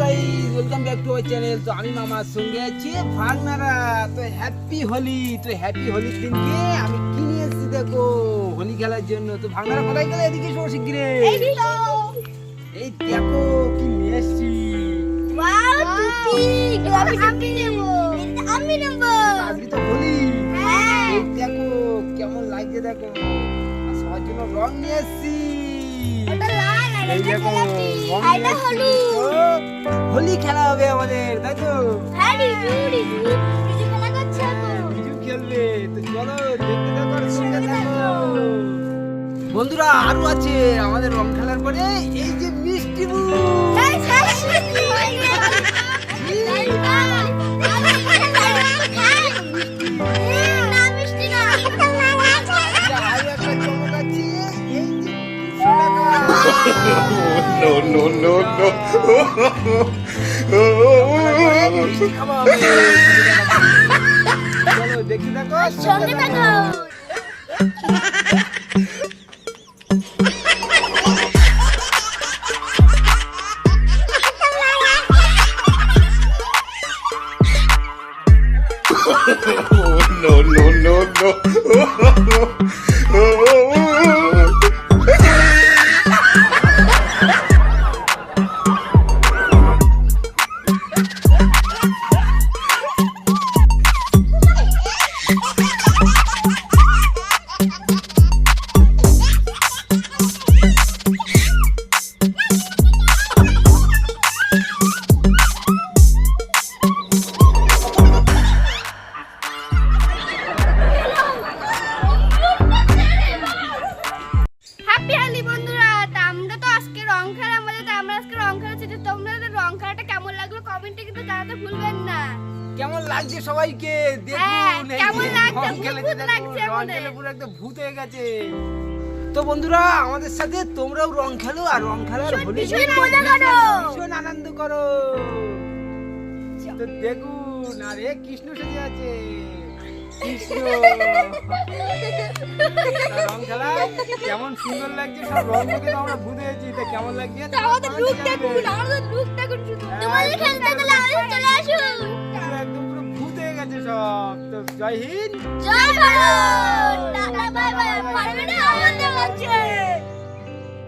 Guys welcome back to our channel তো আমি মামার সঙ্গে আছি ভাগনারা। তো হ্যাপি হোলি তো হ্যাপি হোলির দিনকে আমি কি নিয়ে এসেছি দেখো হোলি খেলার জন্য। তো ভাগনারা কোথায় গেলে? এদিকে শিগগিরে এই দেখো কি নিয়ে এসেছি। আমি আমি নেব। আজকে তো হোলি হ্যাঁ। দেখো কেমন লাগছে দেখো। সবার জন্য রং নিয়ে এসেছি। ওটা লাল এই এটা দেখো গোলাপি। রং নিয়ে এটা হলুদ। হোলি খেলা হবে আমাদের তাই তো? হ্যাঁ রিজু রিজু রিজু খেলা করছে খেলবে তো চলো দেখতে থাকো আর থাকো। বন্ধুরা আরও আছে আমাদের রং খেলার পরে এই যে মিষ্টি মুখ no, no, no, no. দেখতে থাকো সঙ্গে থাকো no, no, no, কিন্তু জানাতে ভুলবেন না। কেমন লাগছে সবাইকে? হ্যাঁ, দেখুন এই কেমন লাগছে? ভূত লাগছে পুরো একদম ভূত হয়ে গেছে। তো বন্ধুরা আমাদের সাথে তোমরাও রং খেলো আর রং খেলার হোলি ভীষণ মজা করো। ভীষণ আনন্দ করো। তো দেখুন আর কৃষ্ণ সেজে আছে। কৃষ্ণ। রং খেলা কেমন সুন্দর লাগছে সব রং থেকে তো আমরা গেছি তা কেমন লাগছে? তা আমাদের লুক দেখুন আমাদের লুক দেখুন শুধু। তোমাদের খেলতে গেলে আমাদের চলে আসুন। একদম পুরো ভূত গেছে সব। তো জয় হিন্দ। জয় ভারত!